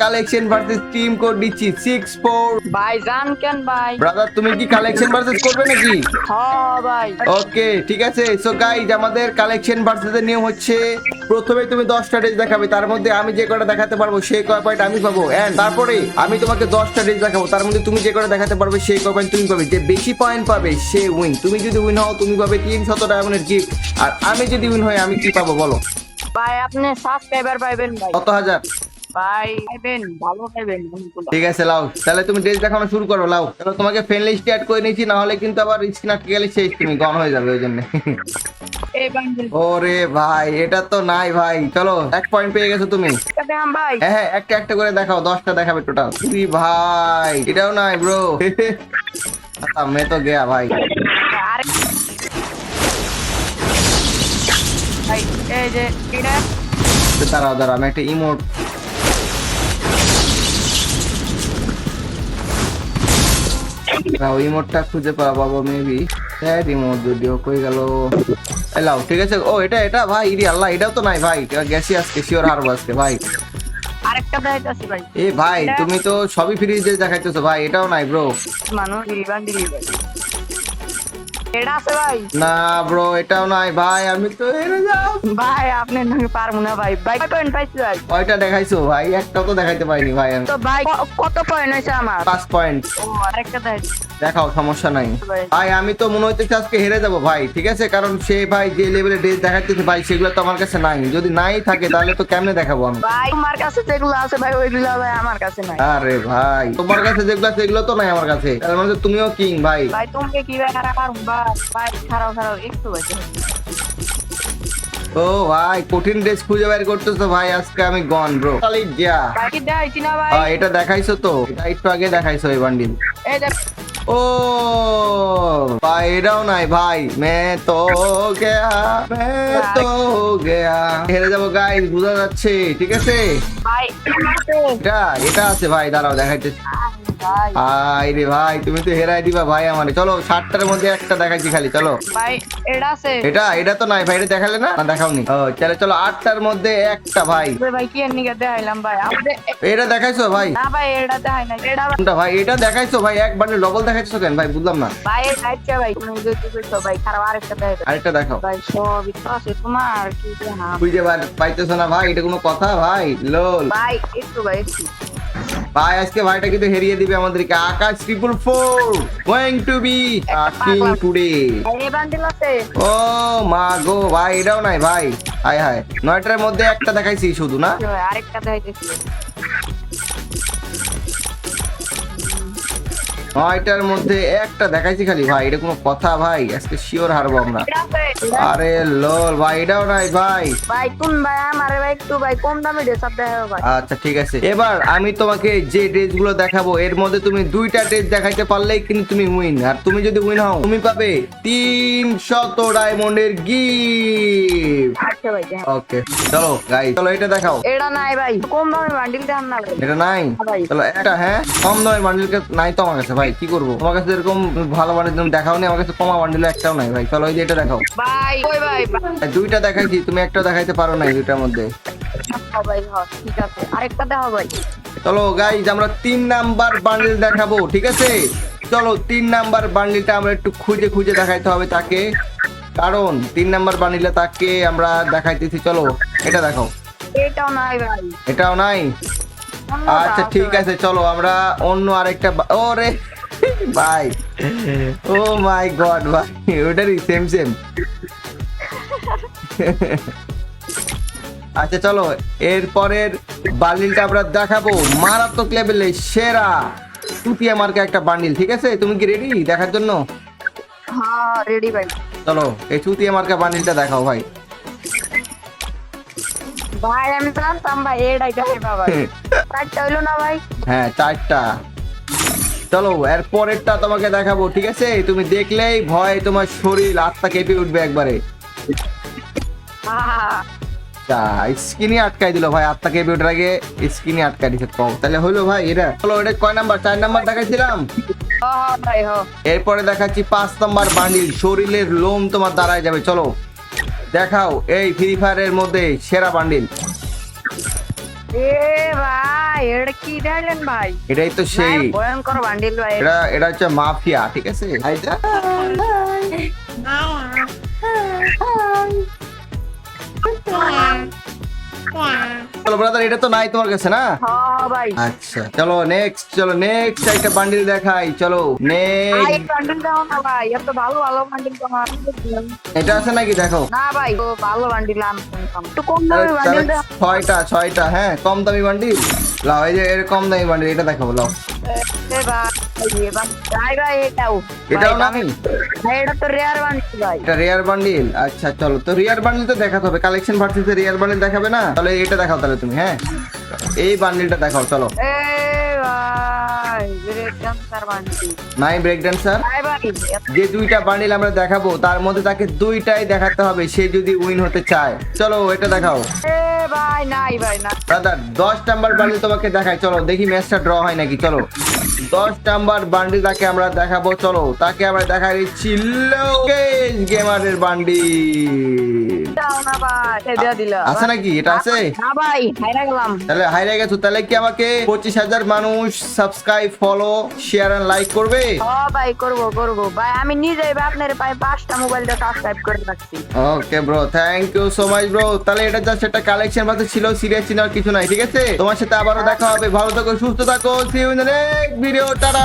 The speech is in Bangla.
কালেকশন ভার্সেস টিম কোড দিচ্ছি সিক্স ফোর ভাই জান কেন ভাই? ব্রাদার তুমি কি কালেকশন ভার্সেস করবে নাকি? হ ভাই। ওকে ঠিক আছে। সো গাইজ আমাদের কালেকশন ভার্সেস এর নিয়ম হচ্ছে প্রথমে তুমি দশটা ড্রেস দেখাবে তার মধ্যে আমি যে কটা দেখাতে পারব সেই কয় পয়েন্ট আমি পাবো। এন্ড তারপরে আমি তোমাকে দশটা ড্রেস দেখাবো তার মধ্যে তুমি যে কটা দেখাতে পারবে সেই কয় পয়েন্ট তুমি পাবে। যে বেশি পয়েন্ট পাবে সে উইন তুমি যদি উইন হও তুমি পাবে তিন শত ডায়মন্ডের গিফট আর আমি যদি উইন হই আমি কি পাবো বলো? ভাই আপনি সাবস্ক্রাইবার ভাই। কত হাজার? ভাই পাইবেন ভালো অনেকগুলো। ঠিক আছে লাও। তাহলে তুমি ড্রেস দেখানো শুরু করো লাও। তাহলে তোমাকে ফ্রেন্ড লিস্টে অ্যাড করে নিয়েছি না হলে কিন্তু আবার স্ক্রিন আটকে গেলে শেষ তুমি গন হয়ে যাবে ওই জন্য। ওরে ভাই এটা তো নাই ভাই। চলো এক পয়েন্ট পেয়ে গেছো তুমি। হ্যাঁ হ্যাঁ একটা একটা করে দেখাও দশটা দেখাবে টোটাল তুই ভাই এটাও নাই ব্রো মে তো গেয়া ভাই। দাঁড়াও দাঁড়াও আমি একটা ইমোট ইমোটটা খুঁজে পাবো মেবি হ্যাঁ রিমোট যদিও কই গেল? ঠিক আছে। ও এটা এটা ভাই ইরি আল্লাহ এটাও তো নাই ভাই। গেছি আজকে শিওর হারবো আজকে ভাই। আরেকটা ভাই। এ ভাই তুমি তো সবই ফ্রিজে দেখাইতেছো ভাই এটাও নাই ব্রো মানুষ এটা আছে ভাই। না ব্রো এটাও নাই ভাই আমি তো হেরে যাও। ভাই আপনি নাকি পারব না ভাই। ভাই পয়েন্ট পাইছি ভাই? কয়টা দেখাইছো ভাই? একটাও তো দেখাইতে পারিনি ভাই আমি। তো ভাই কত পয়েন্ট হয়েছে আমার? পাঁচ পয়েন্ট ও আরেকটা দেখাও সমস্যা নাই। ভাই আমি তো মনে হইতেছে আজকে হেরে যাব ভাই ঠিক আছে? কারণ সে ভাই যে লেভেলে ড্রেস দেখাইতেছে ভাই সেগুলো তো আমার কাছে নাই। যদি নাই থাকে তাহলে তো কেমনে দেখাবো আমি? ভাই তোমার কাছে যেগুলো আছে ভাই ওইগুলো ভাই আমার কাছে নাই। আরে ভাই তোমার কাছে যেগুলো আছে সেগুলো তো নাই আমার কাছে। তার মানে তুমিও কিং ভাই। ভাই তুমি কি ভাই পারুম ভাই? ভাই খারাপ খারাপ একটু ভাই ও ভাই কঠিন ড্রেস খুঁজে বের করতেছো ভাই আজকে আমি গন ব্রো খালি যা। ভাই? এটা দেখাইছো তো? এটা একটু আগে দেখাইছো এই বান্ডিল এই ও ভাই এটাও নাই ভাই। মে তো গেয়া মে তো গেয়া। হেরে যাব গাইস বোঝা যাচ্ছে ঠিক আছে? ভাই এটা এটা আছে ভাই দাঁড়াও দেখাইতেছি। ভাই। আই রে ভাই তুমি তো হেরাই দিবা ভাই আমারে। চলো ষাটটার মধ্যে একটা দেখাইছি খালি চলো। ভাই এটা আছে। এটা এটা তো নাই ভাই এটা দেখালে না? না দেখাওনি। ও চলো চলো আটটার মধ্যে একটা ভাই। ভাই কি এর নিকে দেখাইলাম ভাই? এটা দেখাইছো ভাই? না ভাই এটা দেখাই না এটা ভাই- এটা দেখাইছো ভাই? এক ডবল দেখাইছো কেন ভাই? বুঝলাম না। ভাই সাইডটা ভাই তুমি যে কি করছ ভাই? খারাপ আরেকটা দেখাই আরেকটা দেখাও। ভাই সবই তো আছে তোমার কি দেখাম বুঝতে পার- পাইতেছো না ভাই? এটা কোনো কথা ভাই? লোল। ভাই একটু ভাই একটু। ভাই আজকে ভাইটা কিন্তু হেরিয়ে দিবে আমাদেরকে। Akash triple four going to be king today ও মা গো ভাই এটাও নাই ভাই। হাই হাই নয়টার মধ্যে একটা দেখাইছি শুধু না? আরেকটা দেখাইতেছি। নয়টার মধ্যে একটা দেখাইছি খালি ভাই এটা কোনো কথা ভাই আজকে শিওর হারবো আমরা। আরে লোল ভাই এটাও নাই ভাই। ভাই তুমি ভাই আমারে ভাই একটু ভাই কম দামে ড্রেস আপ দেখাও ভাই। আচ্ছা ঠিক আছে। এবার আমি তোমাকে যে ড্রেসগুলো দেখাবো এর মধ্যে তুমি দুইটা ড্রেস দেখাইতে পারলেই কিন্তু তুমি উইন আর তুমি যদি উইন হও তুমি পাবে তিন শত ডায়মন্ডের গিফট আচ্ছা ভাই ওকে চলো গাই চলো এটা দেখাও। এটা নাই ভাই কম দামে বান্ডিল দেখান না এটা নাই? চলো একটা হ্যাঁ? কম দামের বান্ডিল নাই তো আমার কাছে ভাই। কি করব? তোমার কাছে এরকম ভালো বান্ডিল তুমি দেখাও নি আমার কাছে কমা বান্ডিল একটাও নাই ভাই। চলো এই যে এটা দেখাও। ভাই ওই ভাই দুইটা দেখাইছি তুমি একটা দেখাইতে পারো না এই দুইটার মধ্যে। ভাই হ্যাঁ ঠিক আছে। আরেকটা দেখাও ভাই। চলো গাইজ আমরা তিন নাম্বার বান্ডিল দেখাবো ঠিক আছে? চলো তিন নাম্বার বান্ডিলটা আমরা একটু খুঁজে খুঁজে দেখাইতে হবে তাকে। কারণ তিন নাম্বার বান্ডিলে তাকে আমরা দেখাইতেছি চলো এটা দেখাও। এটাও নাই ভাই। এটাও নাই? আচ্ছা ঠিক আছে চলো আমরা অন্য আরেকটা বা- ও রে ভাই ও মাই গড ভাই ওটারই সেম সেম আচ্ছা চলো এরপরের বান্ডিলটা আমরা দেখাবো। মারাত্মক লেভেলে সেরা তুতিয়া মার্কা একটা বান্ডিল ঠিক আছে? তুমি কি রেডি দেখার জন্য? হ্যাঁ রেডি ভাই। চলো এই চুতিয়া মার্কা বান্ডিলটা দেখাও ভাই। ভাই আমি জানতাম ভাই এটাই ভাই চারটা হইল না ভাই? হ্যাঁ চারটা। চলো এর পরেরটা তোমাকে দেখাবো ঠিক আছে? তুমি দেখলেই ভয় তোমার শরীর আত্মা কেঁপে উঠবে একবারে। স্কিনই আটকাই দিল ভাই আত্মা কেঁপে ওঠার আগে স্কিনই আটকাই দিছে কও তাহলে হলো ভাই এটা চলো এটা কয় নাম্বার? চার নাম্বার দেখাইছিলাম? এরপরে দেখাচ্ছি পাঁচ নাম্বার বান্ডিল শরীরের লোম তোমার দাঁড়ায় যাবে চলো। দেখাও এই ফ্রি ফায়ারের মধ্যে সেরা বান্ডিল। এ ভাই এটা কি দেখলেন ভাই? এটাই তো সেই। ভয়ঙ্কর বান্ডিল ভাই। এটা এটা হচ্ছে মাফিয়া ঠিক আছে? আইজা। চলো ব্রাদার এটা তো নাই তোমার কাছে না? হ্যাঁ ভাই। আচ্ছা চলো নেক্সট চলো নেক্সট একটা বান্ডিল দেখাই চলো নেক্সট বান্ডিল দাও না ভাই এত ভালো ভালো বান্ডিল তো এটা আছে নাকি? দেখো। না ভাই ও ভালো বান্ডিল একটু কম দামে বান্ডিল দাও। ছয়টা ছয়টা হ্যাঁ কম দামি বান্ডিল লাও এই যে এর কম দামি বান্ডিল এটা দেখাবো লাও। এ ভাই এটাও। এটাও ভাই, নামি ভাই এটা তো রেয়ার বান্ডিল ভাই। এটা রেয়ার বান্ডিল আচ্ছা চলো। তো রেয়ার বান্ডিল তো দেখাতে হবে। কালেকশন ভার্সেসে রেয়ার বান্ডিল দেখাবে না? তাহলে এটা দেখাও তাহলে তুমি হ্যাঁ? এই বান্ডিলটা দেখাও চলো। নাই ব্রেক ড্যান্সার যে দুইটা বান্ডিল আমরা দেখাবো তার মধ্যে তাকে দুইটাই দেখাতে হবে সে যদি উইন হতে চায়। চলো এটা দেখাও। এ ভাই নাই ভাই না দাদা দশ নাম্বার বান্ডিল তোমাকে দেখাই। চলো দেখি ম্যাচটা ড্র হয় নাকি চলো। দশ নাম্বার বান্ডি তাকে আমরা দেখাবো। চলো তাকে আমরা দেখা দিচ্ছি লোকেশ গেমারের বান্ডিল। দাও না ভাই। দিয়া দিল। আছে নাকি? এটা আছে? না ভাই হাইরা গেলাম। তাহলে হাইরে গেছো তাহলে কি আমাকে পঁচিশ হাজার মানুষ subscribe follow share and like করবে? ভাই করব করব। ভাই আমি নিজেই ভাই আপনার পায়ে পাঁচটা মোবাইলটা সাবস্ক্রাইব করে রাখছি। Okay bro thank you so much bro তাহলে এটা জাস্ট একটা কালেকশন মাত্র ছিল সিরিয়াস ছিল আর কিছু নাই ঠিক আছে? তোমার সাথে আবারও দেখা হবে। ভালো থাকো সুস্থ থাকো। See you in the next video tata